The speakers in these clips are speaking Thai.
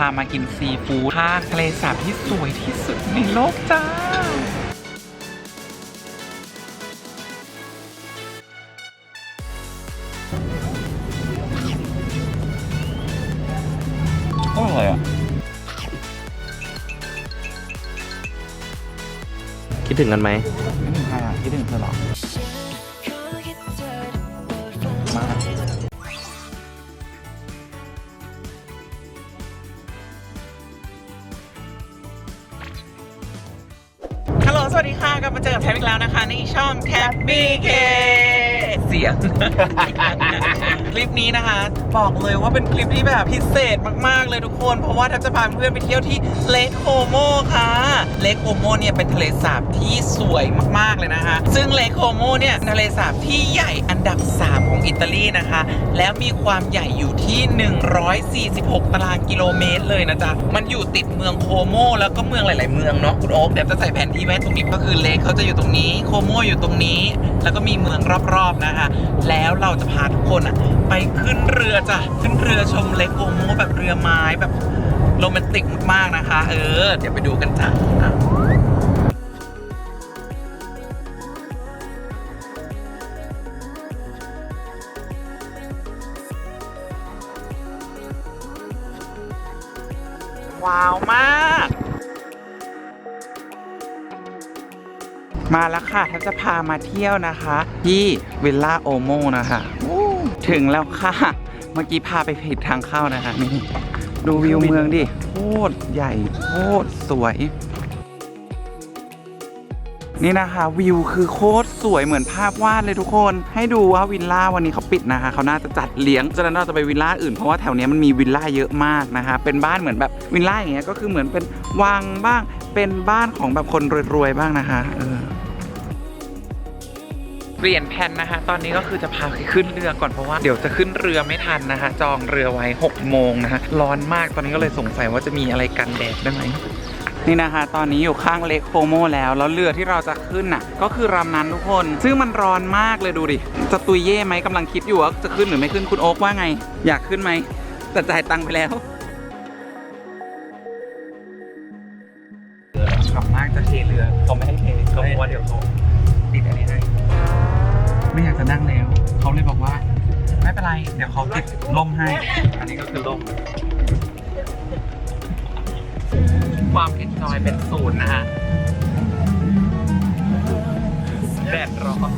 พามากินซีฟู้ดภาคทะเลสาบที่สวยที่สุดในโลกจ้า อร่อยอะ คิดถึงกันไหมคิดถึงใครอะคิดถึงเธอเหรอ เจอกับแทบอีกแล้วนะคะในช่องแทบบี้เค สียง คลิปนี้นะคะ บอกเลยว่าเป็นคลิปที่แบบพิเศษมากๆเลยทุกคน เพราะว่าแทบจะพาเพื่อนไปเที่ยวที่เลคโคโมค่ะ เลคโคโมเนี่ยเป็นทะเลสาบที่สวยมากๆเลยนะคะ ซึ่งเลคโคโมเนี่ยทะเลสาบที่ใหญ่อันดับ 3 ของอิตาลีนะคะ แล้วมีความใหญ่อยู่ที่ 146 ตารางกิโลเมตรเลยนะจ๊ะ มันอยู่ติดเมืองโคโมแล้วก็เมืองหลาย ๆ เมืองเนาะคุณโอ๊คเดี๋ยวจะใส่แผนที่ไว้ตรงนี้ก็คือเลคเขาจะอยู่ตรงนี้ โคโมอยู่ตรงนี้ แล้วก็มีเมืองรอบๆนะคะ แล้วเราจะพาทุกคนอะไปขึ้นเรือจ้ะขึ้นเรือชมเลโคโมแบบเรือไม้แบบโรแมนติกมากๆนะคะ เออ เดี๋ยวไปดูกันจ้ะว้าวมาก มาแล้วค่ะถ้าจะพามาเที่ยวนะคะ ที่วิลล่าโอโมนะคะถึงแล้วค่ะ เมื่อกี้พาไปผิดทางเข้านะคะนี่ดูวิวเมืองดิโคตรใหญ่โคตรสวย นี่นะคะวิวคือโคตรสวยเหมือนภาพวาดเลยทุกคน ให้ดูว่าวิลล่าวันนี้เขาปิดนะคะเขาน่าจะจัดเลี้ยงฉะนั้นเราจะไปวิลล่าอื่นเพราะว่าแถวเนี้ยมันมีวิลล่าเยอะมากนะคะเป็นบ้านเหมือนแบบวิลล่าอย่างเงี้ยก็คือเหมือนเป็นวังบ้างเป็นบ้านของแบบคนรวยๆบ้างนะคะเออ เปลี่ยนแผนนะคะ ตอนนี้ก็คือจะพาไปขึ้นเรือก่อนเพราะว่าเดี๋ยวจะขึ้นเรือไม่ทันนะคะ จองเรือไว้6โมงนะคะร้อนมากตอนนี้ก็เลยสงสัยว่าจะมีอะไรกันแดดได้ไหมนี่นะคะ ตอนนี้อยู่ข้างเลคโคโมแล้ว แล้วเรือที่เราจะขึ้นน่ะ ก็คือลำนั้นทุกคน ซึ่งมันร้อนมากเลยดูดิ จะตุยเย่ไหมกำลังคิดอยู่ว่าจะขึ้นหรือไม่ขึ้นคุณโอ๊กว่าไง อยากขึ้นไหม แต่จ่ายตังค์ไปแล้วขับมากจะเทเรือเขาไม่ให้เทเขาบอกว่าเดี๋ยวเขาติดอันนี้ให้ ไม่อยากจะนั่งแล้วเขาเลยบอกว่า ไม่เป็นไร เดี๋ยวเขาติดล่มให้ อันนี้ก็คือล่มความเอนจอยเป็นศูนย์นะฮะแดดร้อน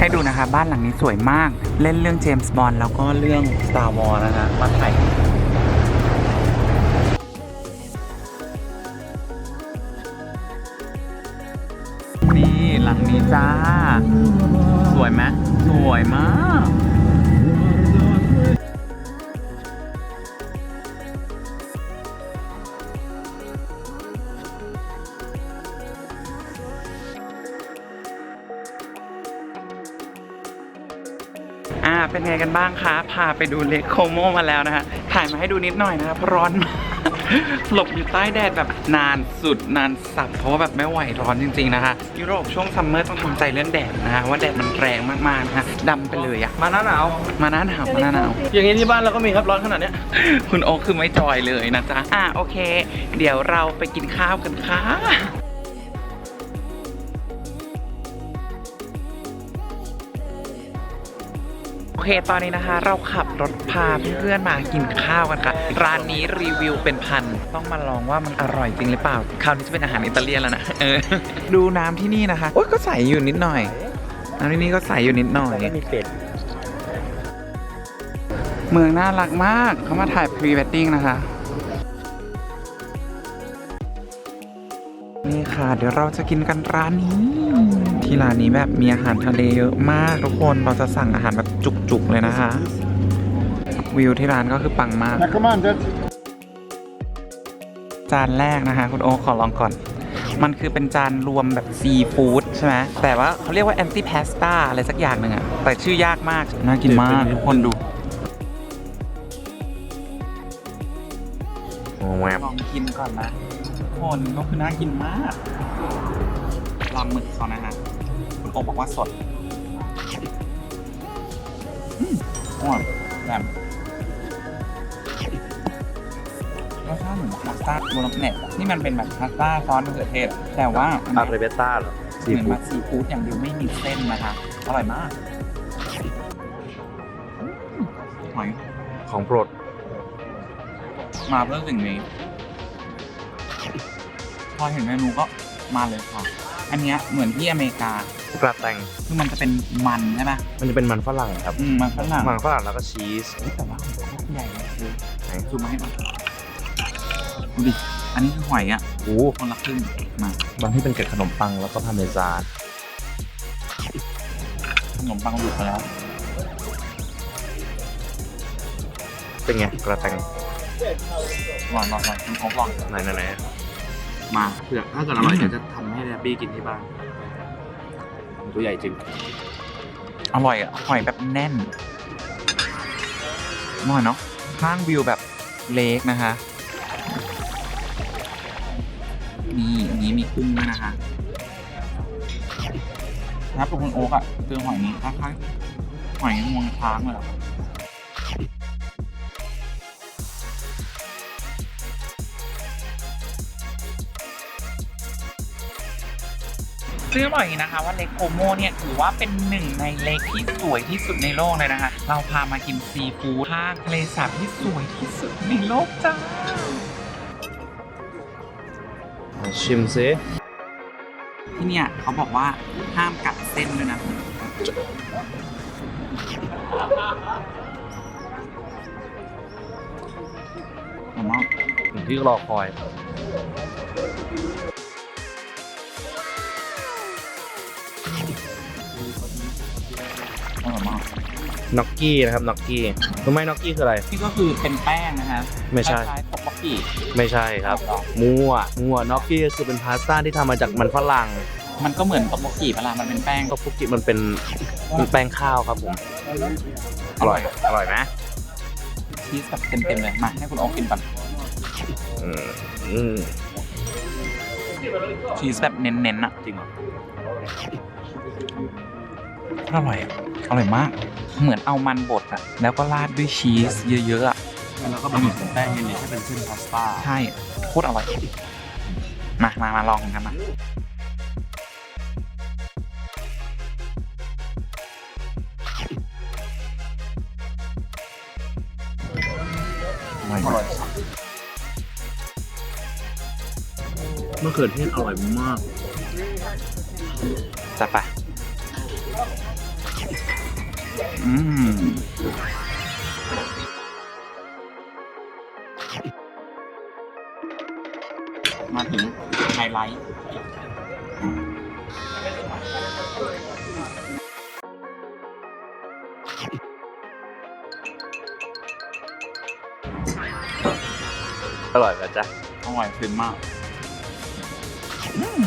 ให้ดูนะคะ บ้านหลังนี้สวยมาก เล่นเรื่องเจมส์บอลแล้วก็เรื่อง Star Wars นะฮะมาถ่ายนี่หลังนี้จ้า สวยไหมสวยมาก เป็นไงกันบ้างคะ พาไปดูเลคโคโมมาแล้วนะฮะ ถ่ายมาให้ดูนิดหน่อยนะครับเพราะร้อนมากหลบอยู่ใต้แดดแบบนานสุดนานสับเพราะว่าแบบไม่ไหวร้อนจริงๆนะคะยุโรปช่วงซัมเมอร์ต้องทำใจเรื่องแดดนะฮะว่าแดดมันแรงมากๆนะฮะดำไปเลยอะมาหน้าหนาวมาหน้าหนาวมาหน้าหนาวอย่างนี้ที่บ้านเราก็มีครับร้อนขนาดเนี้ยคุณโอ๊คคือไม่จอยเลยนะจ๊ะอะโอเค เดี๋ยวเราไปกินข้าวกันค่ะ เคตอนนี้นะคะ เราขับรถพาเพื่อนๆมากินข้าวกันค่ะ ร้านนี้รีวิวเป็นพัน ต้องมาลองว่ามันอร่อยจริงหรือเปล่า คราวนี้จะเป็นอาหารอิตาเลียนแล้วนะเออดูน้ำที่นี่นะคะโอ๊ยก็ใสอยู่นิดหน่อยน้ำที่นี่ก็ใสอยู่นิดหน่อยไม่มีเป็ดเมืองน่ารักมากเขามาถ่ายพรีเวดดิ้งนะคะนี่ค่ะ เดี๋ยวเราจะกินกันร้านนี้ ที่ร้านนี้แบบมีอาหารทะเลเยอะมากทุกคนเราจะสั่งอาหารแบบจุกๆเลยนะคะ วิวที่ร้านก็คือปังมาก recommended จานแรกนะคะคุณโอ๊คขอลองก่อน มันคือเป็นจานรวมแบบซีฟู้ดใช่ไหมแต่ว่าเขาเรียกว่าแอนตี้พาสต้าอะไรสักอย่างหนึ่งอะแต่ชื่อยากมากน่ากินมากทุกคนดูโอ้แวบลองกินก่อนนะทุกคนก็คือน่ากินมากลาหมึกเขานะฮะคุณ โอบอกว่าสดอืมอร่อยแบบรสชาติเหมือนพาสต้าโบโลเนสนี่มันเป็นแบบพาสต้าซอสมะเขือเทศ แต่ว่าอันอาเนี้ยเรเบต้าเหรอเหมือนมาซีฟู้ดอย่างเดียวไม่มีเส้นนะคะ อร่อยมากหอยของโปรด มาเพื่อสิ่งนี้ พอเห็นเมนูก็มาเลยค่ะ อันเนี้ยเหมือนที่อเมริกา กระแตงคือมันจะเป็นมันใช่ไหมมันจะเป็นมันฝรั่งครับ อืมมันฝรั่งมันฝรั่งแล้วก็ชีสเฮ้ยแต่ว่าหอยโคตรใหญ่เลยคือไหนซูมมาให้หน่อยดูดิอันนี้คือหอยอะโอ้คนละครึ่งมาบางที่เป็นเกล็ดขนมปังแล้วก็พาเมซานขนมปังหลุดไปแล้ว เป็นไงกระแตงลองลองลองคุณครบลองไหนไหนไหน มาเผื่อถ้าเกิดอร่อยเดี๋ยวจะทำให้แดบบี้กินที่บ้านตัวใหญ่จริง อร่อยอะหอยแบบแน่นอร่อยเนาะข้างวิวแบบเล็กนะคะนี่อันนี้มีกุ้งด้วยนะคะนะครับกับคุณโอ๊กอะคือหอยนี้คล้ายๆหอยงวงช้างเลยอะ ซึ่งต้องบอกอย่างนี้นะคะว่าเลกโคโมเนี่ยถือว่าเป็นหนึ่งในเลกที่สวยที่สุดในโลกเลยนะคะ เราพามากินซีฟู้ดภาคทะเลสาบที่สวยที่สุดในโลกจ้าชิมซิที่เนี่ยเขาบอกว่าห้ามกัดเส้นด้วยนะผมว่าที่รอคอย น็อกกี้นะครับน็อกกี้รู้ไหมน็อกกี้คืออะไรนี่ก็คือเป็นแป้งนะฮะไม่ใช่คล้ายๆต๊อกบกกี้ ไม่ใช่ครับมั่วมั่วน็อกกี้ก็คือเป็นพาสต้าที่ทำมาจากมันฝรั่งมันก็เหมือนต๊อกบกกี้เวลามันเป็นแป้ง ก็พุกิมันเป็นมันแป้งข้าวครับผมอร่อยอร่อยไหมชีสแบบเต็มๆเลย มาให้คุณโอ๊คกินก่อน อืมอืมชีสแบบเน้นๆอะจริงเหรออร่อยอะอร่อยมาก เหมือนเอามันบดอะแล้วก็ราดด้วยชีสเยอะๆอะแล้วก็บะหมี่แป้งเย็นๆที่เป็นเส้นพาสต้าใช่โคตรอร่อยมามามาลองกันมาอร่อยอร่อยมะเขือเทศอร่อยมาก จัดไป อืมมาถึงไฮไลท์อร่อยแบบจ้ะอร่อยฟินมาก อืม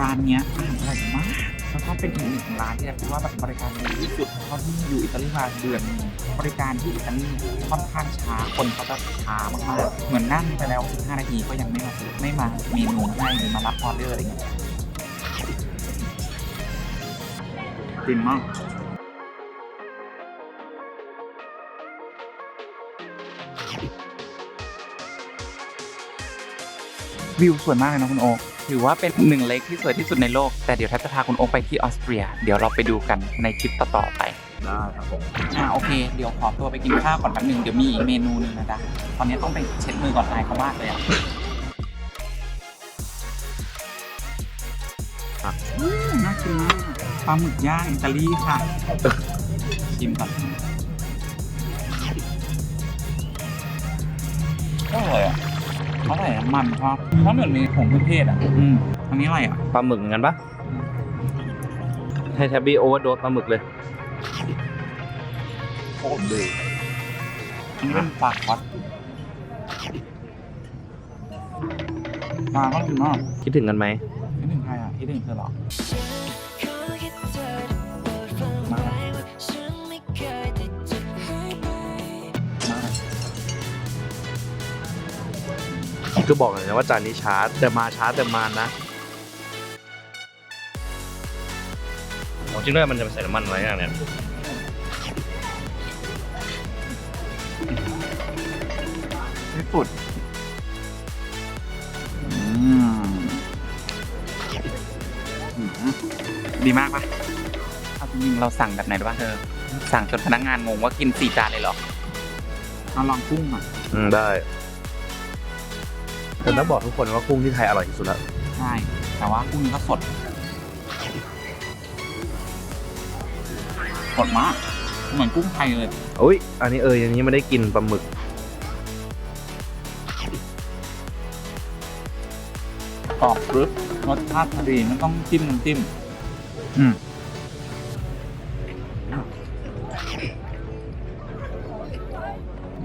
ร้านเนี้ยอาหารอร่อยมากแล้วก็เป็นอีกหนึ่งร้านที่คิดว่าแบบบริการดีที่สุดเพราะที่อยู่อิตาลีมาเดือนบริการที่อิตาลีค่อนข้างช้าคนเขาจะช้ามากๆเหมือนนั่งไปแล้ว15นาทีก็ยังไม่มาไม่มาเมนูให้หรือมารับออเดอร์อะไรเงี้ยฟินมากวิวสวยมากเลยนะคุณโอ๊ค ถือว่าเป็นหนึ่งเลคที่สวยที่สุดในโลก แต่เดี๋ยวถ้าจะพาคุณโอ๊คไปที่ออสเตรีย เดี๋ยวเราไปดูกันในคลิปต่อๆไป ได้ครับผม อ่าโอเค เดี๋ยวขอตัวไปกินข้าวก่อนแป๊บนึงเดี๋ยวมีอีกเมนูหนึงนะจ๊ะตอนนี้ต้องไปเช็ดมือก่อนอายเขามากเลยอะอืมน่ากินมากปลาหมึกย่างอิตาลีค่ะ ชิมก่อนก็อร่อยอะ อร่อยอะมันเพราะเพราะเหมือนมีผงเครื่องเทศอะ อืมอันนี้อะไรอะ ปลาหมึกเหมือนกันปะให้แทบบี้โอเวอร์โดสปลาหมึกเลย โคตรดีอันนี้เป็นปลาคอสปลาก็ดีมากคิดถึงกันไหมคิดถึงใครอะคิดถึงเธอเหรอ คือบอกเลยนะว่าจานนี้ช้าแต่มาช้าแต่มานะของจริงด้วยมันจะใส่น้ำมันอะไรอย่างเนี้ยที่สุดดีมากปะเอาจริงๆเราสั่งแบบไหนรู้ป่ะเธอ สั่งจนพนักงานงงว่ากินสี่จานเลยเหรอ เอาลองกุ้งอะ อืมได้ แต่ต้องบอกทุกคนว่ากุ้งที่ไทยอร่อยที่สุดแล้วใช่ แต่ว่ากุ้งก็สด สดมาก เหมือนกุ้งไทยเลย อุ้ยอันนี้เอออันนี้ไม่ได้กินปลาหมึก กรอบรึบรสชาติพอดีไม่ต้องจิ้มน้ำจิ้ม อืม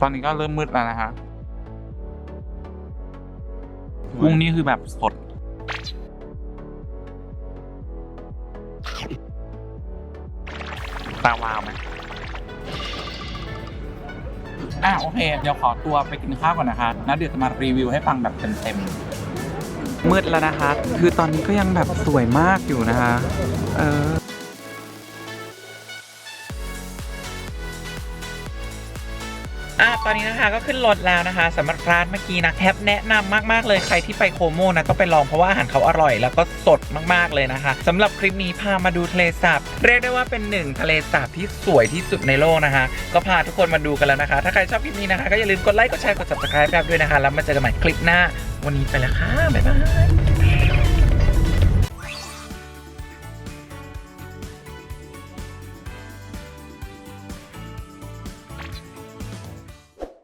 ตอนนี้ก็เริ่มมืดแล้วนะฮะ กุ้งนี่คือแบบสด ตาวาวไหมอะโอเค เดี๋ยวขอตัวไปกินข้าวก่อนนะคะแล้วเดี๋ยวจะมารีวิวให้ฟังแบบเต็มๆมืดแล้วนะคะ คือตอนนี้ก็ยังแบบสวยมากอยู่นะคะ เออ ตอนนี้นะคะก็ขึ้นรถแล้วนะคะสำหรับร้านเมื่อกี้นะแทบแนะนำมาก ๆ เลยใครที่ไปโคโมนะต้องไปลองเพราะว่าอาหารเขาอร่อย แล้วก็สดมากๆเลยนะคะสำหรับคลิปนี้พามาดูทะเลสาบเรียกได้ว่าเป็นหนึ่งทะเลสาบที่สวยที่สุดในโลกนะคะ ก็พาทุกคนมาดูกันแล้วนะคะ ถ้าใครชอบคลิปนี้นะคะก็อย่าลืมกดไลค์กดแชร์กด subscribe แบบด้วยนะคะแล้วมาเจอกันใหม่คลิปหน้า วันนี้ไปแล้วค่ะบ๊ายบาย